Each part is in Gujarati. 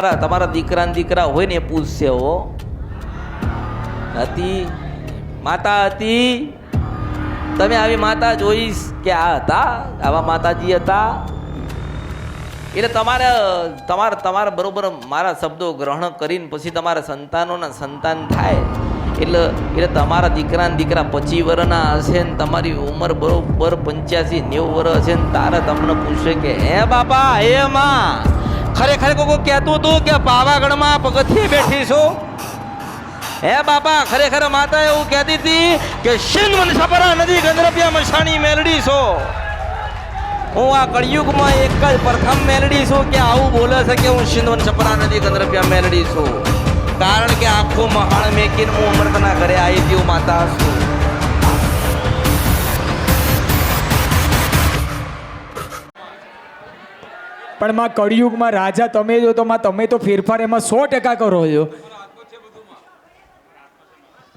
તમારા તમારા દીકરા દીકરા હોય ને પૂછશે, હો. હતી. માતા હતી. તમે આવી માતા જોઈશ કે આ હતા? આવા માતાજી હતા? એટલે તમારે તમારે, તમારા બરોબર મારા શબ્દો ગ્રહણ કરીને પછી તમારા સંતાનોના સંતાન થાય. એટલે એટલે તમારા દીકરા દીકરા પચીસ વર્ષના હશે ને તમારી ઉંમર બરોબર પંચ્યાસી નેવું વર્ષ હશે ને તારે તમને પૂછશે કે, હે બાપા, હે માં ખરેખર કોઈ કહેતું હતું કે પાવાગઢમાં પગથિયે બેઠી છો. હે બાપા, ખરેખર માતા એવું કહેતી હતી કે શિંદ મન સપરા નદી ગંદરપિયા મસાણી મેલડી છો. હું આ કળિયુગમાં એક જ પ્રથમ મેલડી છું કે આવું બોલે છે કે હું સિંધવન છપરા નદી ગંદરપિયા મેલડી છું. કારણ કે આખું મહાણ મેકીને હું અમૃતના ઘરે આવી ગયું માતા છું. પણ માં કળિયુગમાં રાજા તમે જો તો માં તમે તો ફેરફાર એમાં સો ટકા કરો છો.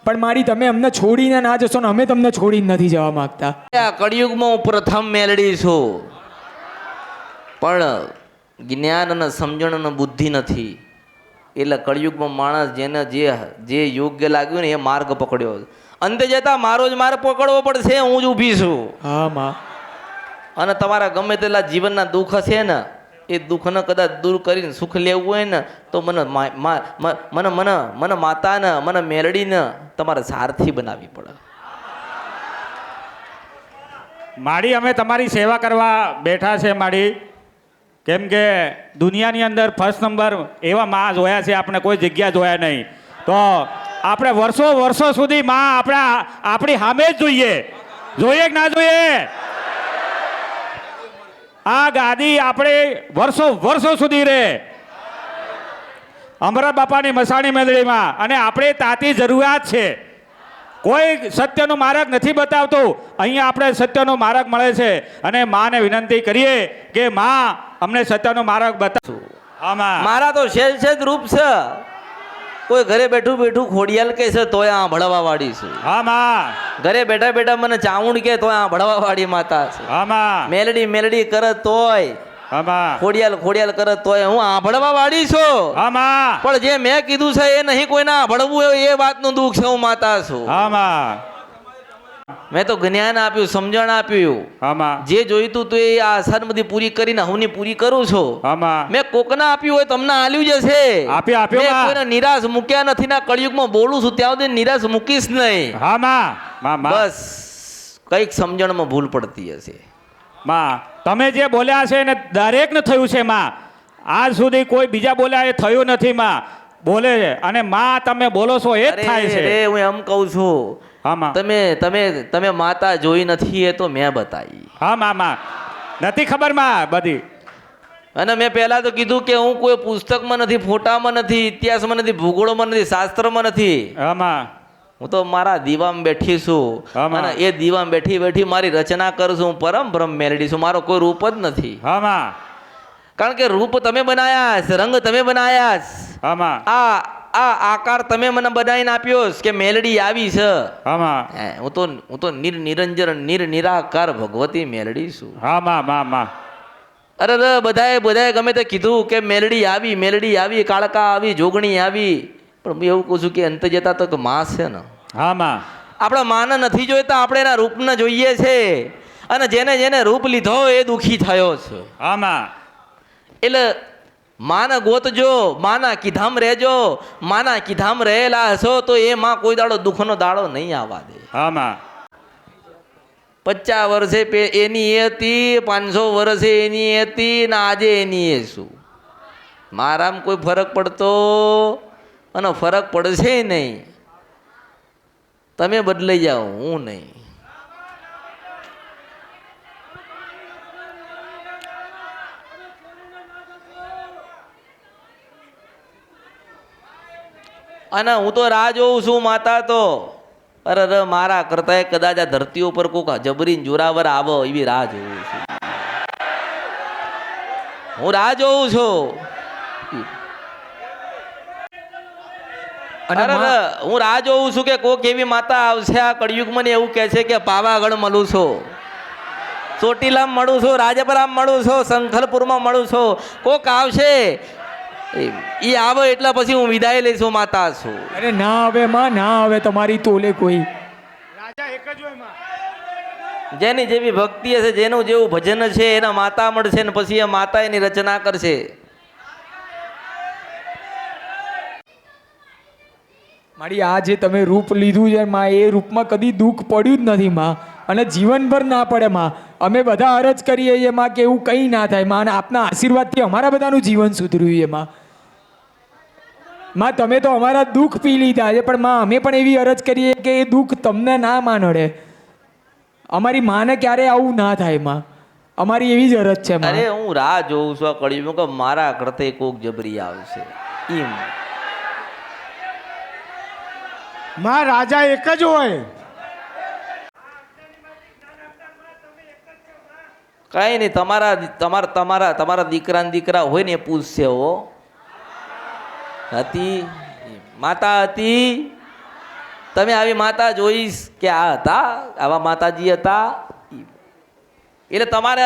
પણ મારી તમે અમને છોડીને ના જશો ને અમે તમને છોડીને નથી જવા માંગતા. આ કળિયુગમાં હું પ્રથમ મેલડી છું. પણ જ્ઞાન અને સમજણ અને બુદ્ધિ નથી. એટલે કળિયુગમાં માણસ જેને જે જે યોગ્ય લાગ્યું ને એ માર્ગ પકડ્યો. અંતે જતા મારો જ માર્ગ પકડવો પડશે હું જ ઊભી છું. હા માં. અને તમારા ગમે તેટલા જીવનના દુઃખ છે ને એ દુઃખને કદાચ દૂર કરીને સુખ લેવું હોય ને, તો મને મને મને મને માતાને, મને મેલડીને તમારે સારથી બનાવવી પડે. માડી અમે તમારી સેવા કરવા બેઠા છે માડી કેમ કે દુનિયાની અંદર ફર્સ્ટ નંબર એવા માં જોયા છે, આપણે કોઈ જગ્યા જોયા નહીં. તો આપણે વર્ષો વર્ષો સુધી માં આપણા, આપણી સામે જ જોઈએ. જોઈએ કે ના જોઈએ? આ ગાદી આપણે વર્ષો વર્ષો સુધી રહે. અમરત બાપાની મસાણી મેદળીમાં. અને આપણે તાતી જરૂરિયાત છે. કોઈ સત્યનો માર્ગ નથી બતાવતું. અહીંયા આપણે સત્યનો માર્ગ મળે છે. અને માને વિનંતી કરીએ કે માં અમને સત્યનો માર્ગ બતાવશું આમાં મારા તો શેલ છે રૂપ છે. કોઈ ઘરે બેઠું બેઠું ખોડિયાલ કે છે તોય આ ભળવા વાળી છું. આમાં. ઘરે બેઠા બેઠા મને ચાઉંડ કે તોય આ ભળવા વાળી માતા છે. આમાં. મેલડી મેલડી કરે તોય. આમાં. ખોડિયાલ ખોડિયાલ કરે તોય હું આભળવા વાળી છું. આમાં. પણ જે મેં કીધું છે એ નહીં કોઈને આભળવું એ વાતનું દુઃખ છે હું માતા છું. મેં તો જ્ઞાન આપ્યું સમજણ આપ્યું. આમાં. જે જોઈતું તું એ આ અસર બધી પૂરી કરીને હું પૂરી કરું છું. આમાં. મેં કોકના આપ્યું હોય તમને આલ્યું જશે. આપ્યું, આપ્યું, મેં કોઈને નિરાશ મૂક્યા નથી ના કળિયુગમાં બોલું છું ત્યાં સુધી નિરાશ મૂકીશ નહીં. આમાં માં. માં બસ કંઈક સમજણમાં ભૂલ પડતી હશે. માં તમે જે બોલ્યા છે ને દરેકને થયું છે માં. આજ સુધી કોઈ બીજા બોલ્યા એ થયું નથી માં. બોલે છે. અને માં તમે બોલો છો એ જ થાય છે. હું એમ કહું છું આમાં. તમે તમે તમે માતા જોઈ નથી એ તો મેં બતાવી. હા માં માં નથી ખબરમાં બધી. અને મેં પહેલા તો કીધું કે હું કોઈ પુસ્તકમાં નથી ફોટામાં નથી ઇતિહાસમાં નથી ભૂગોળમાં નથી શાસ્ત્રમાં નથી. આમાં. હું તો મારા દીવામાં બેઠી છું. અને એ દીવામાં બેઠી બેઠી મારી રચના કરું છું પરમ બ્રહ્મ મેલડી છું. મારો કોઈ રૂપ જ નથી. આમાં. કારણ કે રૂપ તમે બનાયા રંગ તમે બનાયા આમાં. આ આ આકાર તમે મને બનાવીને આપ્યો કે મેલડી આવી છે. આમાં. હે, હું તો હું તો નિર નિરંજન નિર નિરાકાર ભગવતી મેલડી છું. હા માં માં માં અરે રે બધાએ બધાએ ગમે તે કીધું કે મેલડી આવી મેલડી આવી કાળકા આવી જોગણી આવી. પણ હું એવું કહું છું કે અંત જતા તો કે માં છે ને. હા માં આપણે માને નથી જોઈતા આપણે એના રૂપને જોઈએ છે. અને જેને જેને રૂપ લીધો એ દુઃખી થયો છે. આમાં. એટલે માને ગોતજો માના કીધામ રહેજો માના કીધામ રહેલા હશો તો એ માં કોઈ દાડો દુઃખનો દાડો નહીં આવવા દે. આમાં પચાસ વર્ષે એની એ હતી પાંચસો વર્ષે એની એ હતી ને આજે એની એ શું? મારામાં કોઈ ફરક પડતો અને ફરક પડશે નહીં. તમે બદલાઈ જાઓ હું નહીં. અને હું તો રાહ જોઉં છું માતા તો. અરે અરે મારા કરતા કદાચ આ ધરતી ઉપર કોક જબરીન જોરાવર આવો એવી રાહ જોઉં છું. હું રાહ જોઉં છું. હું રાહ જોઉં છું કે કોક એવી માતા આવશે આ કળિયુગમાં ને એવું કહે છે કે પાવાગઢ મળું છું. ચોટીલામ મળું છું રાજપરામ મળું છું શંખલપુરમાં મળું છું. કોક આવશે એ આવે એટલા પછી હું વિદાય લઈશું માતા છું. અરે ના આવે માં ના આવે તમારી તોલે કોઈ. રાજા એક જ હોયમાં. જેની જેવી ભક્તિ હશે જેનું જેવું ભજન છે એના માતા મળશે ને પછી એ માતા એની રચના કરશે. મારી આ જે તમે રૂપ લીધું છે માં એ રૂપમાં કદી દુઃખ પડ્યું જ નથી માં. અને જીવનભર ના પડે માં. અમે બધા અરજ કરીએ છીએ માં કે એવું કંઈ ના થાય. માં અને આપના આશીર્વાદથી અમારા બધાનું જીવન સુધર્યું છે માં. માં તમે તો અમારા દુઃખ પી લીધા છે પણ માં અમે પણ એવી અરજ કરીએ કે એ દુઃખ તમને ના માનડે. અમારી માને ક્યારે આવું ના થાયમાં? અમારી એવી જ અરજ છે માં. અરે હું રાહ જોઉં છું આ કળિયુગમાં કે મારા કરતે કોક જબરી આવશે. એમ. માં રાજા એક જ હોય. કાંઈ નહીં તમારા તમારા તમારા તમારા દીકરા દીકરા હોય ને એ પૂછશે હો. હતી. માતા હતી. તમે આવી માતા જોઈશ કે આ હતા, આવા માતાજી હતા. એટલે તમારે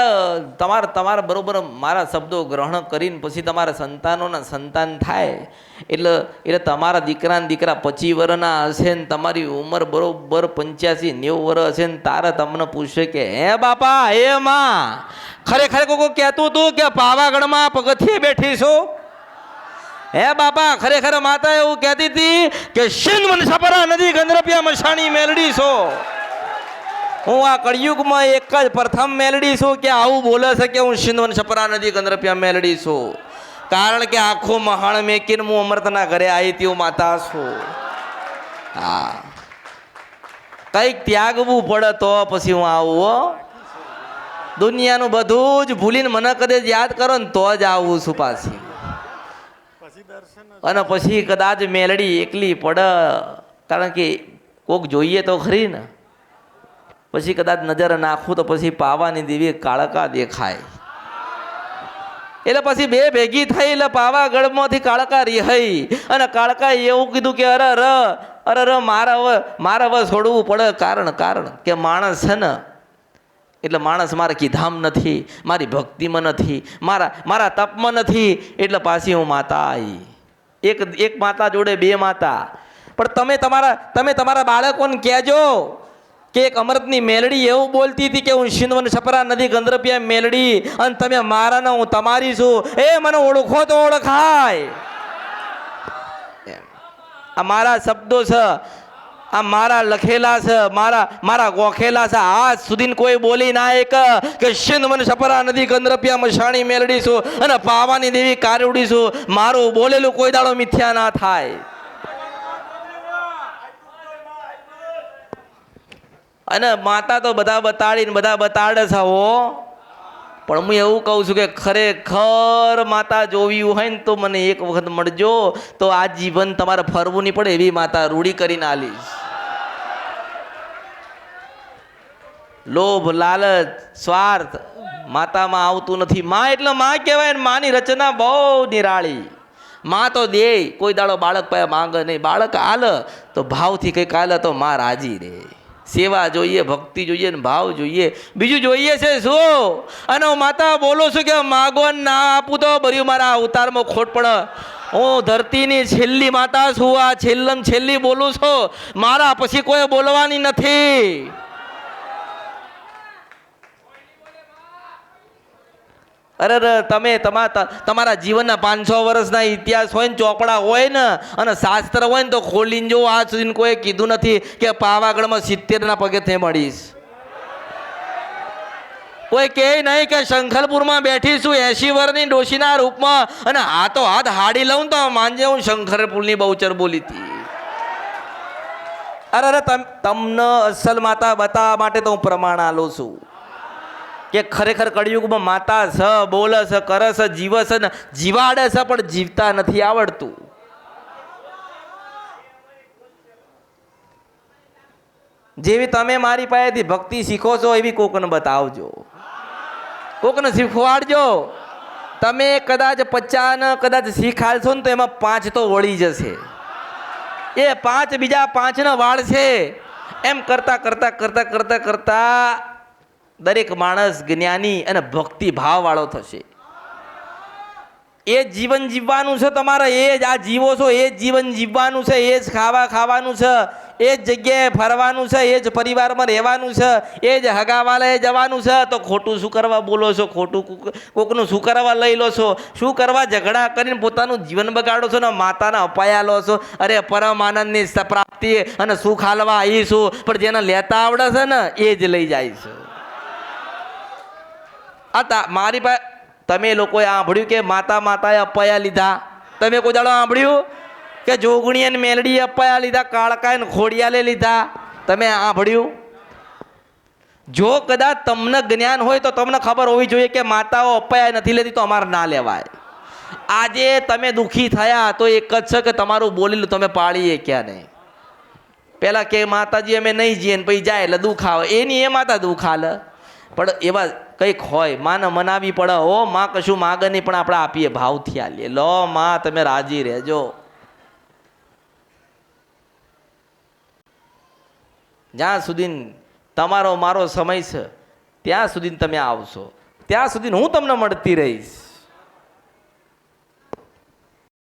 તમારે તમારે બરાબર મારા શબ્દો ગ્રહણ કરીને પછી તમારા સંતાનોના સંતાન થાય. એટલે એટલે તમારા દીકરા ને દીકરા પચીસ વર્ષના હશે ને તમારી ઉંમર બરોબર પંચ્યાસી, નેવું વર્ષ હશે ને તારે તમને પૂછશે કે, હે બાપા, હે માં, ખરેખર કોઈ કહેતું હતું કે પાવાગઢમાં પગથિયે બેઠી હે બાપા, ખરેખર માતા એવું કહેતી હતી કે સિંધ મનસાપરા નદી ગંદરપિયા મશાણી મેલડી છો. હું આ કળિયુગમાં એક જ પ્રથમ મેલડી છું કે આવું બોલે છે કે હું સિંધવન છપરા નદી ગંદરપિયા મેલડી છું. કારણ કે આખો મહાણ મેકીને હું અમૃતના ઘરે આવી હતી માતા છું. હા. કંઈક ત્યાગવું પડે તો પછી હું આવું દુનિયાનું બધું જ ભૂલીને મને કદાચ યાદ કરો ને તો જ આવું છું પાછી. અને પછી કદાચ મેલડી એકલી પડે, કારણ કે કોક જોઈએ તો ખરી ને. પછી કદાચ નજર નાખું તો પછી પાવાની દેવી કાળકા દેખાય. એટલે પછી બે ભેગી થઈ એટલે પાવાગઢમાંથી કાળકા રિહાઈ. અને કાળકા એવું કીધું કે અરે ર અરે ર મારે હવે મારા હવે છોડવું પડે કારણ કારણ કે માણસ છે ને એટલે માણસ મારા કીધામ નથી, મારી ભક્તિમાં નથી, મારા મારા તપમાં નથી, એટલે પાછી હું માતા આવી એક એક માતા જોડે બે માતા. પણ તમે તમારા તમે તમારા બાળકોને કહેજો કે એક અમૃતની મેલડી એવું બોલતી હતી કે હું શિંદવન છપરા નદી ગંદરપિયા મેલડી અને તમે મારા ને હું તમારી છું. એ મને ઓળખો તો ઓળખાય. આ મારા શબ્દો છે. આ મારા લખેલા છે, મારા મારા ગોખેલા છે. આજ સુધી કોઈ બોલી ના એક કે શિંદ મને સપરા નદી ગંદરપિયા મશાણી મેળડીશું અને પાવાની દેવી કારુડી ઉડીશું મારું બોલેલું કોઈ દાડો મિથ્યા ના થાય. અને માતા તો બધા બતાડીને બધા બતાડે છે હો. પણ હું એવું કહું છું કે ખરેખર માતા જોવી હોય ને તો મને એક વખત મળજો. તો આ જીવન તમારે ફરવું નહીં પડે એવી માતા રૂઢી કરીને આલીશ લોભ, લાલચ, સ્વાર્થ માતામાં આવતું નથી. માં એટલે માં કહેવાય માની રચના બહુ નિરાળી. માં તો દે, કોઈ દાડો બાળક પાસે માંગે નહીં. બાળક આલ તો ભાવથી કંઈક આલે તો માં રાજી રે. સેવા જોઈએ, ભક્તિ જોઈએ ને ભાવ જોઈએ. બીજું જોઈએ છે શું? અને હું માતા બોલું છું કે માગો ના આપું તો ભર્યું મારા અવતારમાં ખોટ પડે. હું ધરતીની છેલ્લી માતા છું, આ છેલ્લમ છેલ્લી બોલું છું. મારા પછી કોઈ બોલવાની નથી. અરે તમે તમા ત- તમારા જીવનના પાંચસો વર્ષના ઇતિહાસ હોય ને, ચોપડા હોય ને, અને શાસ્ત્ર હોય ને, તો ખોલીને જો આજ સુધી કોઈ કીધું નથી કે પાવાગઢમાં સિત્તેરના પગે મળીશ. કોઈ કહે નહીં કે શંખલપુરમાં બેઠીશું એસી વરની ડોશીના રૂપમાં, અને હાથો હાથ હાડી લઉં તો માંજે હું શંખરપુરની બહુચર બોલી હતી. અરે અરે, તમ તમને અસલ માતા બતાવવા માટે તો હું પ્રમાણ આલું છું. કે ખરેખર કળિયુગમાં માતા છ બોલે છે કરે છે જીવે છે ને, જીવાડે છે પણ જીવતા નથી આવડતું. જેવી તમે મારી પાસેથી ભક્તિ શીખો છો, એવી કોકને બતાવજો. કોકને શીખવાડજો. તમે કદાચ પચાસ કદાચ શીખાડશો ને તો એમાં પાંચ તો વળી જશે. એ પાંચ બીજા પાંચનો વાળ છે એમ કરતા કરતા કરતા કરતા કરતા દરેક માણસ જ્ઞાની અને ભક્તિ ભાવવાળો થશે. એ જીવન જીવવાનું છે તમારે, એ જ આ જીવો છો, એ જ જીવન જીવવાનું છે, એ જ ખાવા ખાવાનું છે, એ જ જગ્યાએ ફરવાનું છે, એ જ પરિવારમાં રહેવાનું છે, એ જ હગાવાલાએ જવાનું છે, તો ખોટું શું કરવા બોલો છો? ખોટું કોક- કોકનું શું કરવા લઈ લો છો? શું કરવા ઝઘડા કરીને પોતાનું જીવન બગાડો છો ને માતાના અપાયા લો છો? અરે, પરમ આનંદની પ્રાપ્તિ અને સુખ હાલવા આવીશું પણ જેને લેતા આવડે છે ને, એ જ લઈ જાય છે. આ તા- મારી પાસે, તમે લોકોએ સાંભળ્યું કે માતા માતાએ અપાયા લીધા. તમે કોઈ દાડો સાંભળ્યું કે જોગણી અને મેલડીએ અપાયા લીધા કાળકાએ ખોડિયાલે લીધા. તમે સાંભળ્યું જો કદાચ તમને જ્ઞાન હોય તો તમને ખબર હોવી જોઈએ કે માતાઓ અપાયા નથી લેતી તો અમારે ના લેવાય. આજે તમે દુઃખી થયા તો એક જ છે કે તમારું બોલેલું તમે પાળીએ ક્યાં નહીં? પહેલાં કે માતાજી, અમે નહીં જઈએ ને પછી જાય એટલે દુઃખ આવે એની એ માતા દુઃખ હાલે પણ એવા કંઈક હોય, માને મનાવી પડે હો માં કશું માગે નહીં, પણ આપણે આપીએ. ભાવથી આલીએ લો, માં, તમે રાજી રહેજો. જ્યાં સુધી તમારો, મારો સમય છે, ત્યાં સુધી તમે આવશો. ત્યાં સુધી હું તમને મળતી રહીશ.